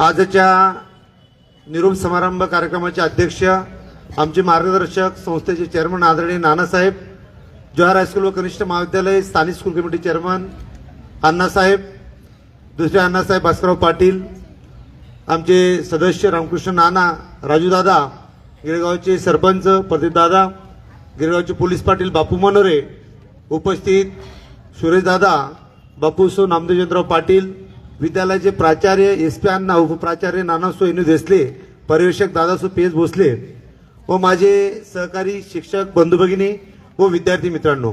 आजच्या निरोप समारंभ कार्यक्रमाचे अध्यक्ष आमचे मार्गदर्शक संस्थेचे चेअरमन आदरणीय नानासाहेब जवाहर हायस्कूल व कनिष्ठ महाविद्यालय स्थानिक स्कूल कमिटी चेअरमन अण्णासाहेब दुसरे अण्णासाहेब भास्करराव पाटील आमचे सदस्य रामकृष्ण नाना राजूदादा गिरगावचे सरपंच प्रदीपदादा गिरगावचे पोलीस पाटील बापू मनोरे उपस्थित सुरेशदादा बापूसो नामदेवचंद्रराव पाटील विद्यालयाचे प्राचार्य एस पी अण्णा उपप्राचार्य नाना इनू देसले पर्यवेक्षक दादासू पी एस भोसले व माझे सहकारी शिक्षक बंधू भगिनी व विद्यार्थी मित्रांनो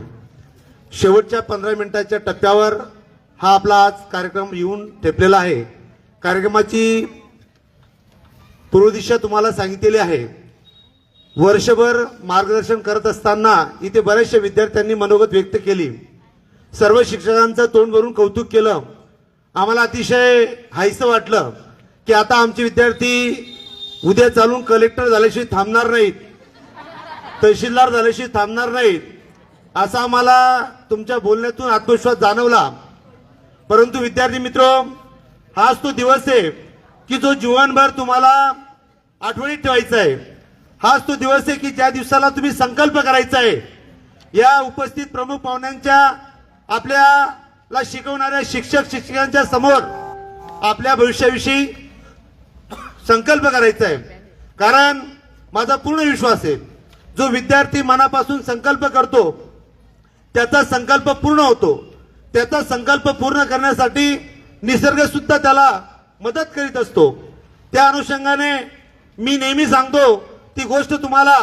शेवटच्या पंधरा मिनिटाच्या टप्प्यावर हा आपला आज कार्यक्रम येऊन ठेपलेला आहे. कार्यक्रमाची पूर्वदिशा तुम्हाला सांगितलेली आहे. वर्षभर मार्गदर्शन करत असताना इथे बऱ्याचशा विद्यार्थ्यांनी मनोगत व्यक्त केली. सर्व शिक्षकांचं तोंड भरून कौतुक केलं. आम्हाला अतिशय हायसं वाटलं की आता आमचे विद्यार्थी उद्या चालून कलेक्टर झाल्याशिवाय थांबणार नाहीत. तहसीलदार झाल्याशिवाय थांबणार नाहीत. असा आम्हाला तुमच्या बोलण्यातून आत्मविश्वास जाणवला. परंतु विद्यार्थी मित्र हाच तो दिवस आहे की जो जीवनभर तुम्हाला आठवणीत ठेवायचा आहे. हाच तो दिवस आहे की ज्या दिवसाला तुम्ही संकल्प करायचा आहे. या उपस्थित प्रमुख पाहुण्यांच्या आपल्या ला शिकवणाऱ्या शिक्षक शिक्षकांच्या समोर आपल्या भविष्याविषयी संकल्प करायचा आहे. कारण माझा पूर्ण विश्वास आहे जो विद्यार्थी मनापासून संकल्प करतो त्याचा संकल्प पूर्ण होतो. त्याचा संकल्प पूर्ण करण्यासाठी निसर्ग सुद्धा त्याला मदत करीत असतो. त्या अनुषंगाने मी नेहमी सांगतो ती गोष्ट तुम्हाला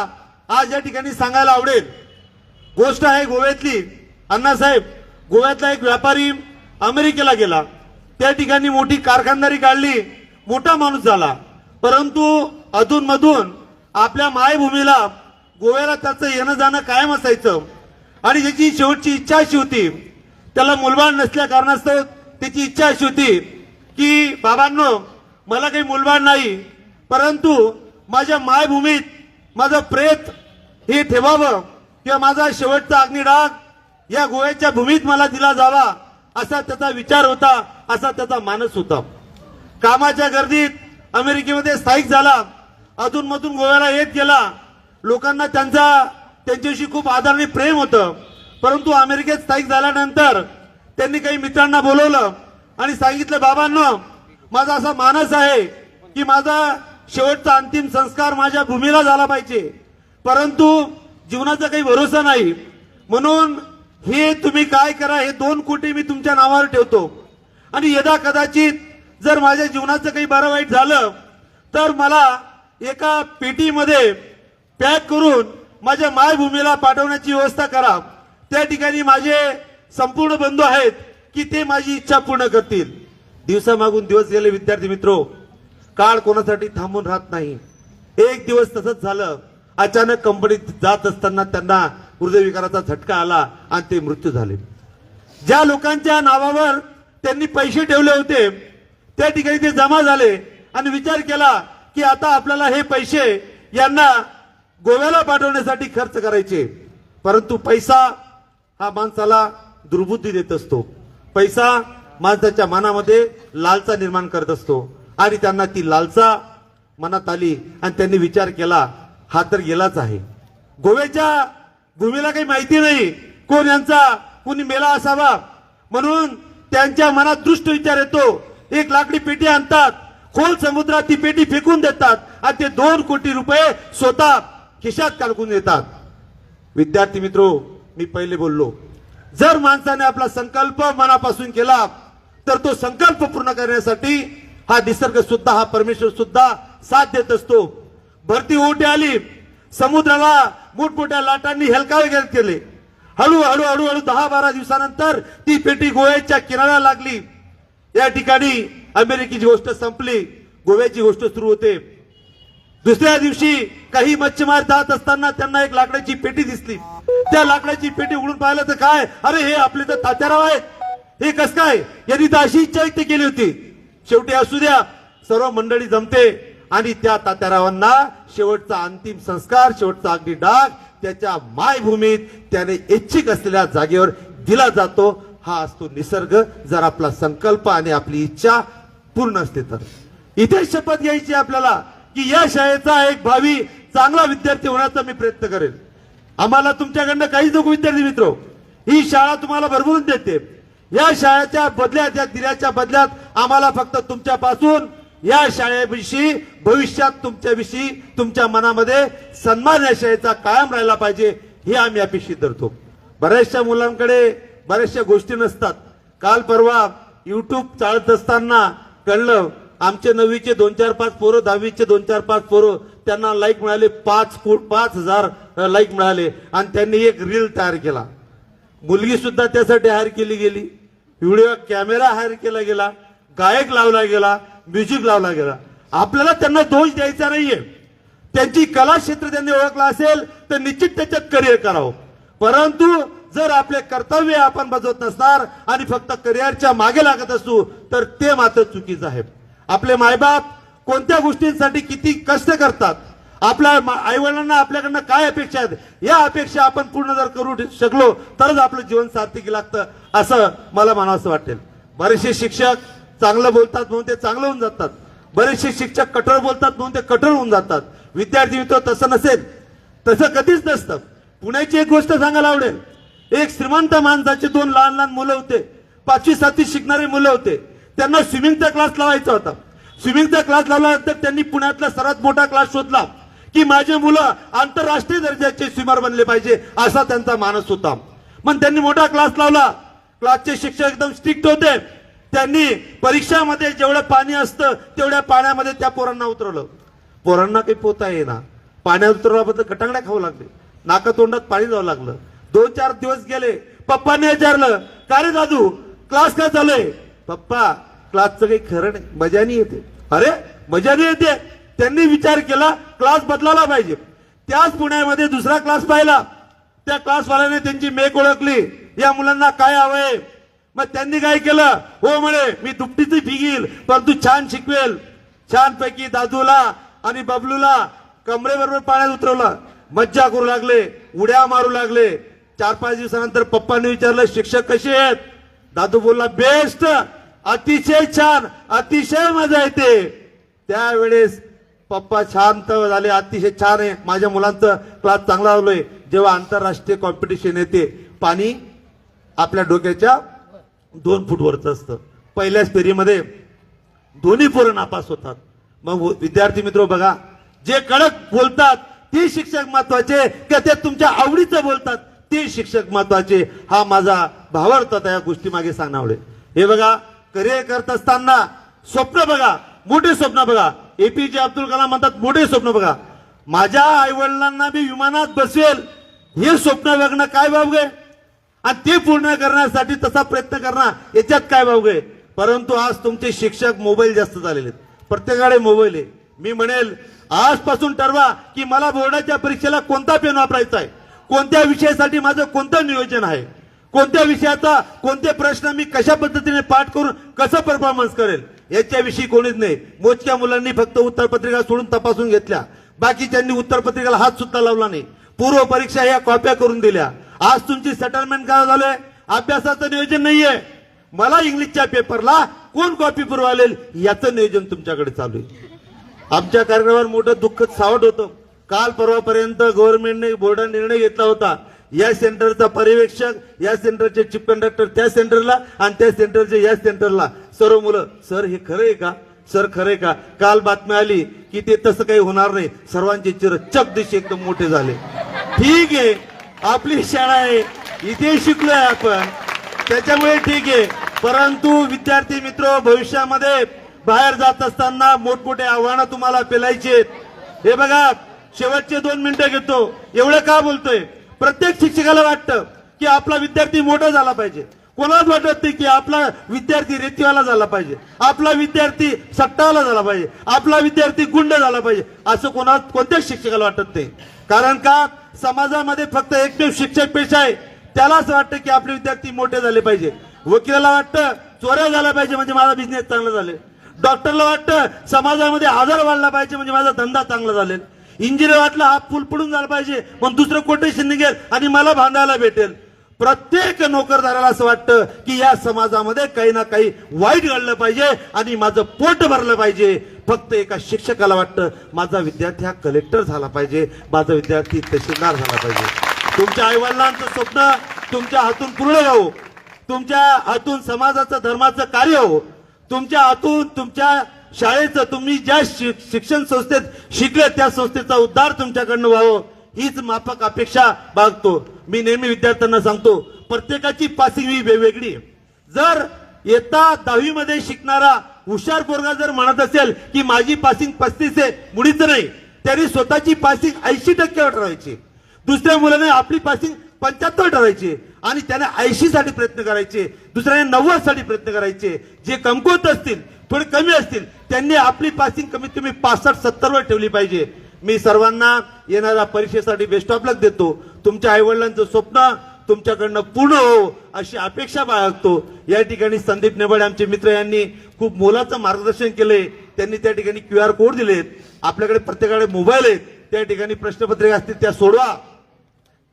आज या ठिकाणी सांगायला आवडेल. गोष्ट आहे गोव्यातली. अण्णासाहेब गोव्यातला एक व्यापारी अमेरिकेला गेला. त्या ठिकाणी मोठी कारखानदारी काढली. मोठा माणूस झाला. परंतु अधूनमधून आपल्या मायभूमीला गोव्याला त्याचं येणं जाणं कायम असायचं. आणि ज्याची शेवटची इच्छा अशी होती त्याला मुलबाळ नसल्या कारणास्तव त्याची इच्छा अशी होती की बाबांनो मला काही मुलबाळ नाही परंतु माझ्या मायभूमीत माझं प्रेत हे ठेवावं किंवा माझा शेवटचा अग्निडाग या गोव्याच्या भूमीत मला दिला जावा असा त्याचा विचार होता असा त्याचा मानस होता. कामाच्या गर्दीत अमेरिकेमध्ये स्थायिक झाला अधूनमधून गोव्याला येत गेला. लोकांना त्यांचा त्यांच्याशी खूप आदरणीय प्रेम होतं. परंतु अमेरिकेत स्थायिक झाल्यानंतर त्यांनी काही मित्रांना बोलवलं आणि सांगितलं बाबांना माझा असा मानस आहे की माझा शेवटचा अंतिम संस्कार माझ्या भूमीला झाला पाहिजे. परंतु जीवनाचा काही भरोसा नाही. म्हणून हे तुम्ही काय करा हे दोन कोटी मी तुमच्या नावावर ठेवतो. आणि यदा कदाचित जर माझ्या जीवनाचं काही बरं वाईट झालं तर मला एका पेटीमध्ये पॅक करून माझ्या मायभूमीला पाठवण्याची व्यवस्था करा. त्या ठिकाणी माझे संपूर्ण बंधू आहेत की ते माझी इच्छा पूर्ण करतील. दिवसामागून दिवस गेले विद्यार्थी मित्रो. काळ कोणासाठी थांबून राहत नाही. एक दिवस तसंच झालं. अचानक कंपनीत जात असताना त्यांना हृदयविकाराचा झटका आला आणि ते मृत्यू झाले. ज्या लोकांच्या नावावर त्यांनी पैसे ठेवले होते त्या ठिकाणी ते जमा झाले आणि विचार केला की आता आपल्याला हे पैसे यांना गोव्याला पाठवण्यासाठी खर्च करायचे. परंतु पैसा हा माणसाला दुर्बुद्धी देत असतो. पैसा माणसाच्या मनामध्ये लालसा निर्माण करत असतो आणि त्यांना ती लालसा मनात आली आणि त्यांनी विचार केला हा तर गेलाच आहे. गोव्याच्या भूमीला काही माहिती नाही. कोण यांचा? कोणी मेला असावा? म्हणून त्यांच्या मनात दृष्ट विचार येतो. एक लाकडी पेटी आणतात. खोल समुद्रात ती पेटी फेकून देतात. आणि ते दोन कोटी रुपये स्वतः खिशात कालकून देतात विद्यार्थी मित्रो मी पहिले बोललो. जर माणसाने आपला संकल्प मनापासून केला तर तो संकल्प पूर्ण करण्यासाठी हा निसर्ग सुद्धा हा परमेश्वर सुद्धा साथ देत असतो. भरती ओटी आली समुद्राला मोठमोठ्या लाटांनी हेलकावे केले. हळू हळू दहा बारा दिवसानंतर ती पेटी गोव्याच्या किनाऱ्याला लागली. या ठिकाणी अमेरिकेची गोष्ट संपली. गोव्याची गोष्ट सुरू होते. दुसऱ्या दिवशी काही मच्छीमार जात असताना त्यांना एक लाकडाची पेटी दिसली. त्या लाकडाची पेटी उघडून पाहिलं तर काय? अरे हे आपले तर तात्याराव आहेत. हे कस काय? यांनी तर अशी इच्छा व्यक्त केली होती. शेवटी असू द्या सर्व मंडळी जमते. आणि त्या तात्यारावांना शेवटचा अंतिम संस्कार शेवटचा अगदी डाग त्याच्या मायभूमीत त्याने इच्छिक असलेल्या जागेवर दिला जातो. हा असतो निसर्ग. जर आपला संकल्प आणि आपली इच्छा पूर्ण असते तर. इथे शपथ घ्यायची आपल्याला की या शाळेचा एक भावी चांगला विद्यार्थी होण्याचा मी प्रयत्न करेन. आम्हाला तुमच्याकडनं काहीच नको विद्यार्थी मित्र. ही शाळा तुम्हाला भरभरून देते. या शाळेच्या बदल्यात या दिल्याच्या बदल्यात आम्हाला फक्त तुमच्यापासून या शाळेविषयी भविष्यात तुमच्याविषयी तुमच्या मनामध्ये सन्मान या शाळेचा कायम राहिला पाहिजे हे आम्ही अपेक्षित धरतो. बऱ्याचशा मुलांकडे बऱ्याचशा गोष्टी नसतात. काल परवा युट्यूब चालत असताना कळलं आमचे नववीचे दोन चार पाच पोरं दहावीचे दोन चार पाच पोरं त्यांना लाईक मिळाले पाच कोट पाच हजार लाईक मिळाले आणि त्यांनी एक रील तयार केला. मुलगी सुद्धा त्यासाठी हायर केली गेली. व्हिडिओ कॅमेरा हायर केला गेला. गायक लावला गेला. म्युझिक लावला गेला. आपल्याला त्यांना दोष द्यायचा नाहीये. त्यांची कला क्षेत्र त्यांनी ओळखलं असेल तर निश्चित त्याच्यात करिअर करावं. परंतु जर आपले कर्तव्य आपण बजवत नसणार आणि फक्त करिअरच्या मागे लागत असू तर ते मात्र चुकीचं आहे. आपले मायबाप कोणत्या गोष्टींसाठी किती कष्ट करतात? आपल्या आई वडिलांना आपल्याकडनं काय अपेक्षा आहेत? या अपेक्षा आपण पूर्ण जर करू शकलो तरच आपलं जीवन सार्थकी लागतं असं मला म्हणावंसं वाटेल. बरेचसे शिक्षक चांगलं बोलतात म्हणून ते चांगलं होऊन जातात. बरेचसे शिक्षक कठोर बोलतात म्हणून ते कठोर होऊन जातात. विद्यार्थी मित्र तसं नसेल. तसं कधीच नसतं. पुण्याची एक गोष्ट सांगायला आवडेल. एक श्रीमंत माणसाचे दोन लहान लहान मुलं होते. पाचवी सातवी शिकणारे मुलं होते. त्यांना स्विमिंगचा क्लास लावायचा होता. स्विमिंगचा क्लास लावल्यानंतर त्यांनी पुण्यातला सर्वात मोठा क्लास शोधला की माझे मुलं आंतरराष्ट्रीय दर्जाचे स्विमर बनले पाहिजे असा त्यांचा मानस होता. मग त्यांनी मोठा क्लास लावला. क्लासचे शिक्षक एकदम स्ट्रिक्ट होते. त्यांनी परीक्षामध्ये जेवढं पाणी असतं तेवढ्या पाण्यामध्ये त्या पोरांना उतरवलं. पोरांना काही पोता येईना पाण्यात उतरवल्याबद्दल कटांगड्या खाऊ लागले. नाका तोंडात पाणी जावं लागलं. दोन चार दिवस गेले. पप्पाने विचारलं. का रे दादू? क्लास काय चालूय? पप्पा क्लासचं काही खरं नाही. मजा नाही येते. अरे मजा नाही येते? त्यांनी विचार केला क्लास बदलायला पाहिजे. त्याच पुण्यामध्ये दुसरा क्लास पाहिला. त्या क्लासवाल्याने त्यांची मेक ओळखली. या मुलांना काय हवंय? मग त्यांनी काय केलं? हो म्हणे मी दुपटीची फी परंतु छान शिकवेल. छानपैकी दादूला आणि बबलूला कमरेबरोबर पाण्यात उतरवलं. मज्जा करू लागले उड्या मारू लागले. चार पाच दिवसानंतर पप्पांनी विचारलं शिक्षक कसे आहेत? दादू बोलला बेस्ट अतिशय छान अतिशय मजा येते. त्यावेळेस पप्पा शांत झाले अतिशय छान आहे. माझ्या मुलांचं क्लास चांगला लावलोय जेव्हा आंतरराष्ट्रीय कॉम्पिटिशन येते पाणी आपल्या डोक्याच्या दोन फूट वरचं असतं. पहिल्याच फेरीमध्ये दोन्ही पोरं नापास होतात. मग विद्यार्थी मित्र बघा जे कडक बोलतात ते शिक्षक महत्त्वाचे का ते तुमच्या आवडीचं बोलतात ते शिक्षक महत्त्वाचे? हा माझा भावार्थ होता या गोष्टी मागे सांगण्यावळे हे बघा करिअर करत असताना स्वप्न बघा मोठे स्वप्न बघा. एपीजे अब्दुल कलाम म्हणतात मोठे स्वप्न बघा. माझ्या आई वडिलांना मी विमानात बसवेल हे स्वप्न बघणं काय बाब गे आणि ते पूर्ण करण्यासाठी तसा प्रयत्न करणार. याच्यात काय भाऊ आहे परंतु आज तुमचे शिक्षक मोबाईल जास्त झालेले आहेत. प्रत्येकाकडे मोबाईल आहे. मी म्हणेल आजपासून ठरवा की मला बोर्डाच्या परीक्षेला कोणता पेन वापरायचा आहे? कोणत्या विषयासाठी माझं कोणतं नियोजन आहे? कोणत्या विषयाचा कोणते प्रश्न मी कशा पद्धतीने पाठ करून कसं परफॉर्मन्स करेल? याच्याविषयी कोणीच नाही. मोजक्या मुलांनी फक्त उत्तरपत्रिका सोडून तपासून घेतल्या. बाकीच्यांनी उत्तरपत्रिकेला हात सुद्धा लावला नाही. पूर्व परीक्षा या कॉप्या करून दिल्या. आज तुमची सेटलमेंट काय झालंय? अभ्यासाचं नियोजन नाहीये. मला इंग्लिशच्या पेपरला कोण कॉपी पुरवालेल याचं नियोजन तुमच्याकडे चालू आहे. आमच्या कार्यक्रमावर मोठं दुःख सावट होतं. काल परवापर्यंत गव्हर्नमेंटने बोर्डाने निर्णय घेतला होता. या सेंटरचा पर्यवेक्षक या सेंटरचे चीफ कंडक्टर त्या सेंटरला आणि त्या सेंटरचे या सेंटरला. सर्व मुलं सर हे खरं आहे का? सर खरंय का? काल बातमी आली की ते तसं काही होणार नाही. सर्वांचे चिर चक दिशी एकदम मोठे झाले. ठीक आहे. आपली शाळा आहे. इथे शिकलोय आपण. त्याच्यामुळे ठीक आहे. परंतु विद्यार्थी मित्र भविष्यामध्ये बाहेर जात असताना मोठमोठे आव्हानं तुम्हाला पेलायचे हे बघा शेवटचे दोन मिनिटं घेतो. एवढं का बोलतोय? प्रत्येक शिक्षकाला वाटतं की आपला विद्यार्थी मोठा झाला पाहिजे. कोणाच वाटत नाही की आपला विद्यार्थी रेतीवाला झाला पाहिजे. आपला विद्यार्थी सट्टावाला झाला पाहिजे. आपला विद्यार्थी गुंड झाला पाहिजे. असं कोणा कोणत्याच शिक्षकाला वाटत नाही. कारण का? समाजामध्ये फक्त एकमेव शिक्षक पेशा आहे. त्याला असं वाटतं की आपले विद्यार्थी मोठे झाले पाहिजे. वकिलाला वाटतं चोऱ्या झाल्या पाहिजे म्हणजे माझा बिझनेस चांगला झाले डॉक्टरला वाटतं समाजामध्ये आजार वाढला पाहिजे म्हणजे माझा धंदा चांगला झालेल इंजिनियर वाटलं हा फुल पडून झाला पाहिजे. मग दुसरं कोटेशन निघेल आणि मला बांधायला भेटेल. प्रत्येक नोकरदाराला असं वाटतं की या समाजामध्ये काही ना काही वाईट घडलं पाहिजे आणि माझं पोट भरलं पाहिजे. फक्त एका शिक्षकाला वाटतं माझा विद्यार्थी हा कलेक्टर झाला पाहिजे माझा विद्यार्थी तहसीलदार झाला पाहिजे. तुमच्या आईवडिलांचं स्वप्न तुमच्या हातून पूर्ण व्हावं तुमच्या हातून समाजाचं धर्माचं कार्य हो तुमच्या हातून तुमच्या शाळेचं तुम्ही ज्या शिक्षण संस्थेत शिकले त्या संस्थेचा उद्धार तुमच्याकडनं व्हावं हीच माफक अपेक्षा बागतो मी नेहमी विद्यार्थ्यांना सांगतो प्रत्येकाची पासिंग ही वेगवेगळी जर येता दहावीमध्ये शिकणारा हुशार पोरगा जर म्हणत असेल की माझी पासिंग पस्तीस आहे मुळीच नाही त्याने स्वतःची पासिंग ऐंशी टक्क्यावर ठरवायची. दुसऱ्या मुलाने आपली पासिंग पंच्याहत्तर ठरायची आणि त्याने ऐंशी साठी प्रयत्न करायचे. दुसऱ्याने नव्वदसाठी प्रयत्न करायचे. जे कमकुवत असतील थोडे कमी असतील त्यांनी आपली पासिंग कमीत कमी पासष्ट सत्तर वर ठेवली पाहिजे. मी सर्वांना येणाऱ्या परीक्षेसाठी बेस्ट ऑफ लक देतो. तुमच्या आईवडिलांचं स्वप्न तुमच्याकडनं पूर्ण हो अशी अपेक्षा बाळगतो. या ठिकाणी संदीप नेबळे आमचे मित्र यांनी खूप मोलाचं मार्गदर्शन केले. त्यांनी त्या ठिकाणी क्यू आर कोड दिलेत. आपल्याकडे प्रत्येकाकडे मोबाईल आहेत. त्या ठिकाणी प्रश्नपत्रिका असतील त्या सोडवा.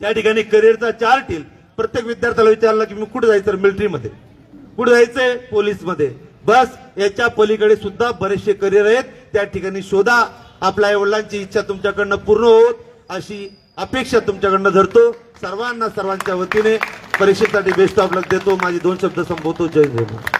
त्या ठिकाणी करिअरचा चार्ट येईल. प्रत्येक विद्यार्थ्याला विचारलं की मी कुठे जायचं मिलिटरीमध्ये? कुठे जायचंय? पोलीसमध्ये. बस याच्या पलीकडे सुद्धा बरेचसे करिअर आहेत. त्या ठिकाणी शोधा. आपल्या आई वडिलांची इच्छा तुमच्याकडनं पूर्ण होत अशी अपेक्षा तुमच्याकडनं धरतो. सर्वांना सर्वांच्या वतीने परीक्षेसाठी बेस्ट ऑफ लक देतो. माझे दोन शब्द संपवतो. जय जय महाराज.